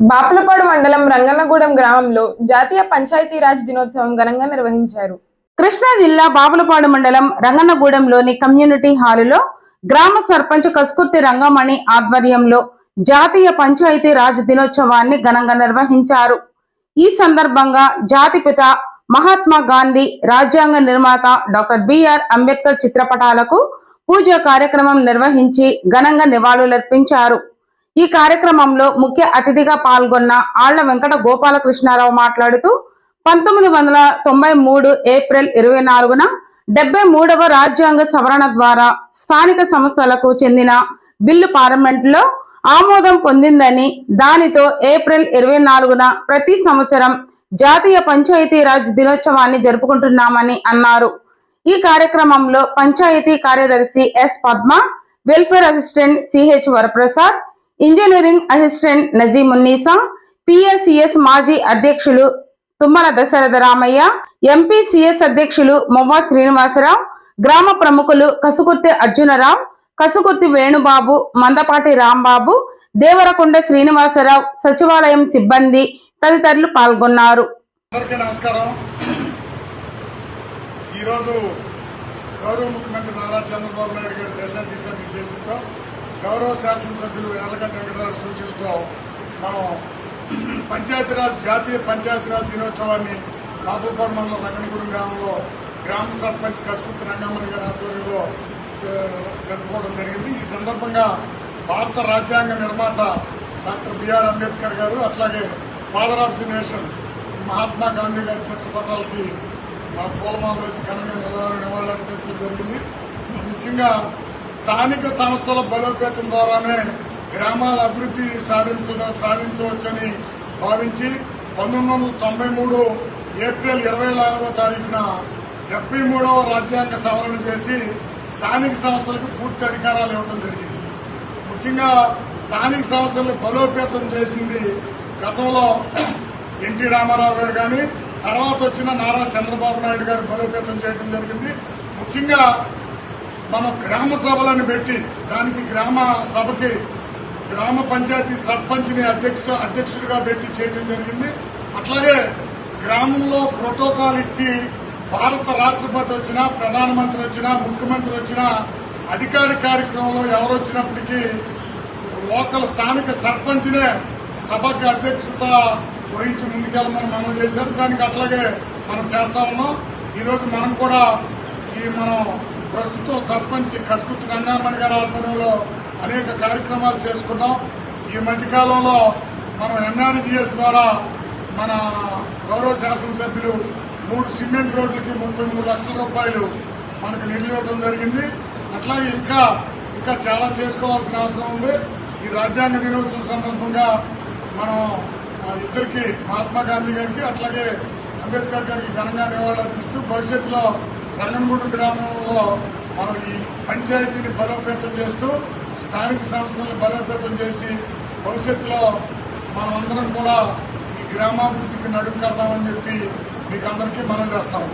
బాపులపాడు మండలం రంగన్నగూడెం గ్రామంలో జాతీయ పంచాయతీరాజ్ దినోత్సవం ఘనంగా నిర్వహించారు. కృష్ణా జిల్లా బాపులపాడు మండలం రంగన్నగూడెంలోని కమ్యూనిటీ హాలులో గ్రామ సర్పంచ్ కస్కుర్తి రంగమణి ఆధ్వర్యంలో జాతీయ పంచాయతీ రాజ్ దినోత్సవాన్ని ఘనంగా నిర్వహించారు. ఈ సందర్భంగా జాతిపిత మహాత్మా గాంధీ రాజ్యాంగ నిర్మాత డాక్టర్ బిఆర్ అంబేద్కర్ చిత్రపటాలకు పూజ కార్యక్రమం నిర్వహించి ఘనంగా నివాళులర్పించారు. ఈ కార్యక్రమంలో ముఖ్య అతిథిగా పాల్గొన్న ఆళ్ళ వెంకట గోపాలకృష్ణారావు మాట్లాడుతూ పంతొమ్మిది వందల తొంభై మూడు ఏప్రిల్ ఇరవై నాలుగున డెబ్బై మూడవ రాజ్యాంగ సవరణ ద్వారా స్థానిక సంస్థలకు చెందిన బిల్లు పార్లమెంట్లో ఆమోదం పొందిందని దానితో ఏప్రిల్ ఇరవై నాలుగున ప్రతి సంవత్సరం జాతీయ పంచాయతీరాజ్ దినోత్సవాన్ని జరుపుకుంటున్నామని అన్నారు. ఈ కార్యక్రమంలో పంచాయతీ కార్యదర్శి S Padma welfare assistant CH Varaprasad engineering assistant Nazimunnisa PSCS మాజీ అధ్యక్షులు తుమ్మల దశరథ రామయ్య ఎంపీసీఎస్ అధ్యక్షులు మొవ్వా శ్రీనివాసరావు గ్రామ ప్రముఖులు కసుకుర్తి అర్జునరావు కసుకుర్తి వేణుబాబు మందపాటి రాంబాబు దేవరకొండ శ్రీనివాసరావు సచివాలయం సిబ్బంది తదితరులు పాల్గొన్నారు. నమస్కారం. ఈరోజు గౌరవ ముఖ్యమంత్రి నారా చంద్రబాబు నాయుడు గారి దేశాదిశ నిర్దేశంతో గౌరవ శాసనసభ్యులు ఎర్రగడ్డ వెంకటరావు సూచనతో మనం పంచాయతీరాజ్ జాతీయ పంచాయతీరాజ్ దినోత్సవాన్ని బాబుపాడు మండలం రంగనగూడెం గ్రామంలో గ్రామ సర్పంచ్ కసుకుర్తి రంగమ్మని గారి ఆధ్వర్యంలో జరుపుకోవడం జరిగింది. ఈ సందర్భంగా భారత రాజ్యాంగ నిర్మాత డాక్టర్ బిఆర్ అంబేద్కర్ గారు అట్లాగే father of the nation Mahatma Gandhi గారి చిత్రపటాలకి మా పూలమాల వేసి ఘనంగా నిలవ నివాళులర్పించడం జరిగింది. ముఖ్యంగా స్థానిక సంస్థల బలోపేతం ద్వారానే గ్రామాల అభివృద్ధి సాధించ సాధించవచ్చని భావించి పంతొమ్మిది వందల తొంభై మూడు ఏప్రిల్ ఇరవై నాలుగో తారీఖున డెబ్బై మూడవ రాజ్యాంగ సవరణ చేసి స్థానిక సంస్థలకు పూర్తి అధికారాలు ఇవ్వడం జరిగింది. ముఖ్యంగా స్థానిక సంస్థలను బలోపేతం చేసింది గతంలో ఎన్టీ రామారావు గారు కానీ తర్వాత వచ్చిన నారా చంద్రబాబు నాయుడు గారు బలోపేతం చేయడం జరిగింది. ముఖ్యంగా మనం గ్రామ సభలను పెట్టి దానికి గ్రామ సభకి గ్రామ పంచాయతీ సర్పంచ్ని అధ్యక్ష అధ్యక్షుడిగా పెట్టి చేయడం జరిగింది. అట్లాగే గ్రామంలో ప్రోటోకాల్ ఇచ్చి భారత రాష్ట్రపతి వచ్చినా ప్రధానమంత్రి వచ్చినా ముఖ్యమంత్రి వచ్చినా అధికార కార్యక్రమంలో ఎవరు వచ్చినప్పటికీ లోకల్ స్థానిక సర్పంచ్నే సభకి అధ్యక్షత వహించి ముందుకెళ్ళమని మనం చేశారు. దానికి అట్లాగే మనం చేస్తా ఉన్నాం. ఈరోజు మనం కూడా ఈ మనం ప్రస్తుతం సర్పంచ్ కస్కుత్ గంగామణి గారి ఆధ్వర్యంలో అనేక కార్యక్రమాలు చేసుకున్నాం. ఈ మధ్యకాలంలో మనం ఎన్ఆర్జీఎస్ ద్వారా మన గౌరవ శాసనసభ్యులు మూడు సిమెంట్ రోడ్లకి ముప్పై మూడు లక్షల రూపాయలు మనకు నిధులు ఇవ్వడం జరిగింది. అట్లాగే ఇంకా ఇంకా చాలా చేసుకోవాల్సిన అవసరం ఉంది. ఈ రాజ్యాంగ దినోత్సవం సందర్భంగా మనం ఇద్దరికి మహాత్మా గాంధీ గారికి అట్లాగే అంబేద్కర్ గారికి ఘనంగా నివాళులర్పిస్తూ భవిష్యత్తులో రంగనగూడెం గ్రామంలో మనం ఈ పంచాయతీని బలోపేతం చేస్తూ స్థానిక సంస్థలను బలోపేతం చేసి భవిష్యత్తులో మనం అందరం కూడా ఈ గ్రామాభివృద్ధికి నడుము కడతామని చెప్పి మీకు అందరికీ మనం చేస్తాము